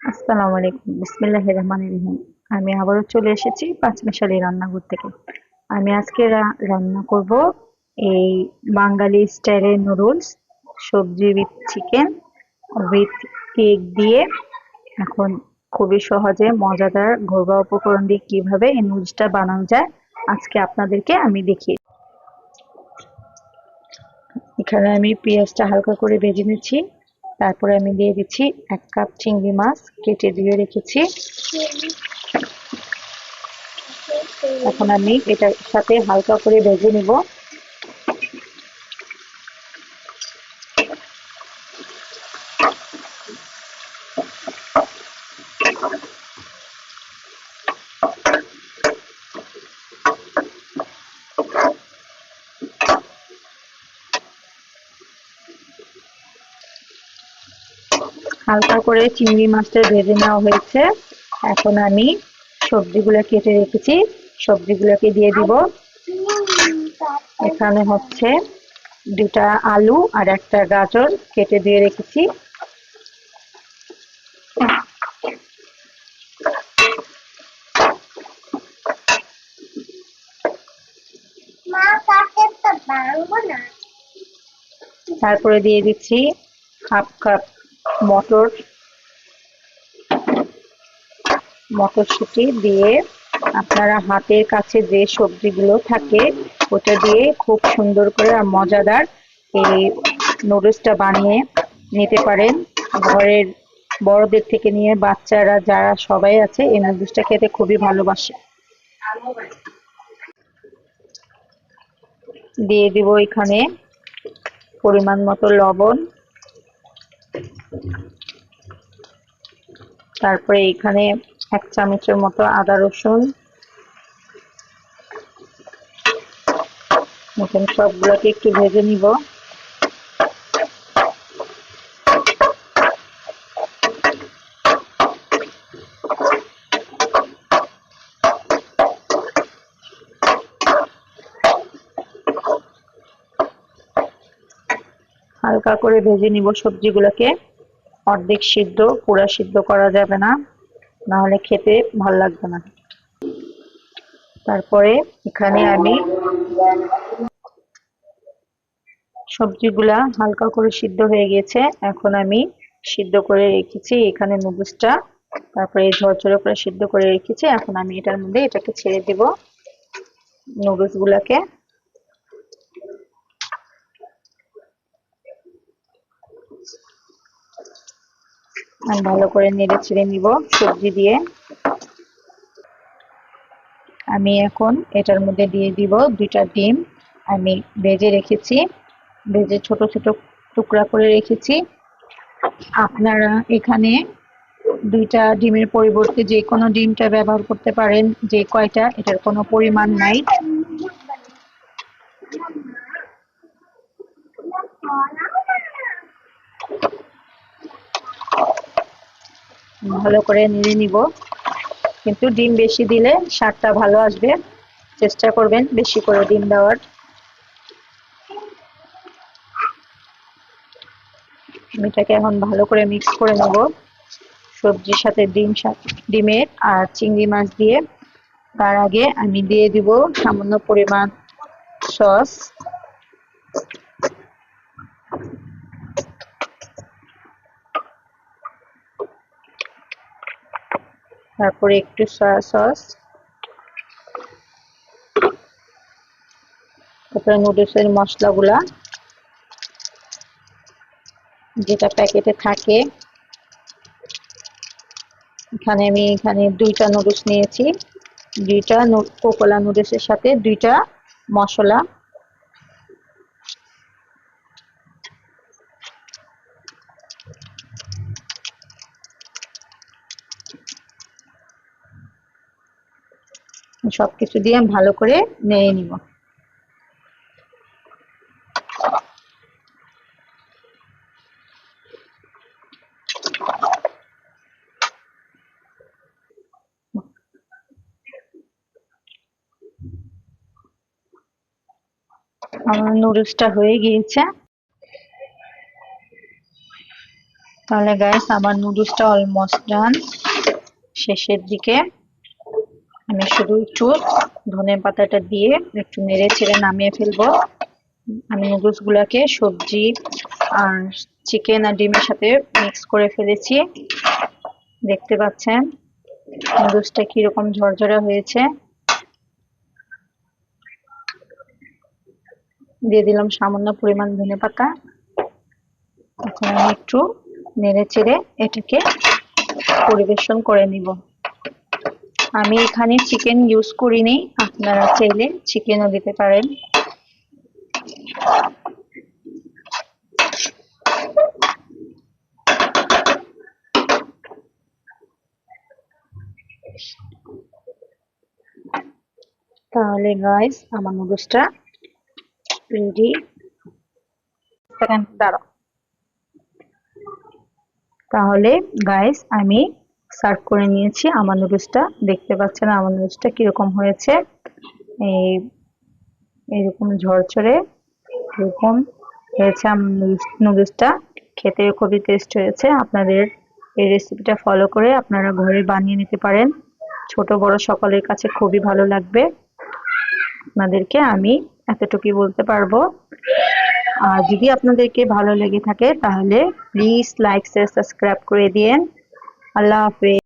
আসসালামু আলাইকুম। বিসমিল্লাহির রহমানির রহিম। আমি আবারও চলে এসেছি পাঁচমিশালি রান্নাঘর থেকে। আমি আজকে রান্না করব এই বাঙালি স্টাইলের নুডলস, সবজি উইথ চিকেন, উইথ কেক দিয়ে। এখন খুবই সহজে মজাদার ঘরোয়া উপকরণ দিয়ে কীভাবে এই নুডলসটা বানানো যায়, আজকে আপনাদেরকে আমি দেখিয়ে এখানে আমি পেঁয়াজটা হালকা করে ভেজে নিচ্ছি। তারপরে আমি দিয়ে দিচ্ছি এক কাপ চিংড়ি মাছ, কেটে দিয়ে রেখেছি। এখন আমি এটার সাথে হালকা করে ভেজে নিব। হালকা করে চিংড়ি মাছটা ভেজে নেওয়া হয়েছে। এখন আমি সবজিগুলো কেটে রেখেছি। সবজিগুলোকে দিয়ে দিব। এখানে হচ্ছে দুটা আলু আর একটা গাজর কেটে দিয়ে রেখেছি। তারপরে দিয়ে দিচ্ছি হাফ কাপ মটর, মটরশুঁটি দিয়ে আপনারা হাতের কাছে যে সবজিগুলো থাকে, ওটা দিয়ে খুব সুন্দর করে আর মজাদার এই নুডলসটা বানিয়ে নিতে পারেন। ঘরের বড়দের থেকে নিয়ে বাচ্চারা যারা সবাই আছে, এই নুডলসটা খেতে খুবই ভালোবাসে। দিয়ে দিব এখানে পরিমাণ মতো লবণ তারপরে এখানে এক চামচের মতো আদা রসুন। মতন সবগুলোকে একটু ভেজে নিব। হালকা করে ভেজে নিব সবজিগুলোকে। অর্ধেক সিদ্ধ, পুরা সিদ্ধ করা যাবে না। নাহলে খেতে ভালো লাগবে না। তারপরে এখানে আমি সবজিগুলা হালকা করে সিদ্ধ হয়ে গেছে। এখন আমি সিদ্ধ করে রেখেছি এখানে নুডলসটা তারপরে ঝরঝরে করে সিদ্ধ করে রেখেছি। এখন আমি এটার মধ্যে এটাকে ছেড়ে দিব নুডলস আমি ভালো করে নেড়ে ছেড়ে নিব সবজি দিয়ে। আমি এখন এটার মধ্যে দিয়ে দিব দুইটা ডিম। আমি ভেজে রেখেছি, ভেজে ছোট ছোট টুকরা করে রেখেছি। আপনারা এখানে দুইটা ডিমের পরিবর্তে যে কোনো ডিমটা ব্যবহার করতে পারেন, যে কয়টা, এটার কোনো পরিমাণ নাই। ভালো করে নেড়ে নিব। কিন্তু ডিম বেশি দিলে স্বাদটা ভালো আসবে। চেষ্টা করবেন বেশি করে ডিম দেওয়ার। এটাকে এখন ভালো করে মিক্স করে নেব। সবজির সাথে ডিম ডিমের আর চিংড়ি মাছ দিয়ে। তার আগে আমি দিয়ে দিব সামান্য পরিমাণ সস। তারপরে একটু সয়া সস তারপরে নুডলসের মশলাগুলা, যেটা প্যাকেটে থাকে। এখানে আমি এখানে দুইটা নুডলস নিয়েছি, দুইটা কোকোলা নুডলসের সাথে দুইটা মশলা। সবকিছু দিয়ে ভালো করে নেড়ে নিব। আমার নুডলসটা হয়ে গিয়েছে। তাহলে গাইস আমার নুডলসটা অলমোস্ট ডান শেষের দিকে আমি শুধু একটু ধনে পাতাটা দিয়ে একটু নেড়ে ছেড়ে নামিয়ে ফেলব। আমি নুডলস গুলাকে সবজি আর চিকেন আর ডিমের সাথে মিক্স করে ফেলেছি। দেখতে পাচ্ছেন নুডলসটা কীরকম ঝরঝরে হয়েছে। দিয়ে দিলাম সামান্য পরিমাণ ধনে পাতা। এখন আমি একটু নেড়ে চেড়ে এটাকে পরিবেশন করে নিব। আমি এখানে চিকেন ইউজ করিনি আপনারা চাইলে চিকেনও দিতে পারেন। তাহলে গাইস আমার নুডলসটা রেডি সেকেন্ড দাঁড়াও। তাহলে গাইস আমি সার্ভ করে নিয়েছি। আমার নুডলসটা দেখতে পাচ্ছেন, আমার নুডলসটা কীরকম হয়েছে। এই এরকম ঝরঝরে এরকম হয়েছে নুডলসটা খেতে খুবই টেস্ট হয়েছে। আপনাদের এই রেসিপিটা ফলো করে আপনারা ঘরে বানিয়ে নিতে পারেন। ছোট, বড় সকলের কাছে খুবই ভালো লাগবে। আপনাদেরকে আমি এতটুকুই বলতে পারব। আর যদি আপনাদেরকে ভালো লেগে থাকে, তাহলে প্লিজ লাইক শেয়ার সাবস্ক্রাইব করে দিয়েন। আল্লাহ হাফেজ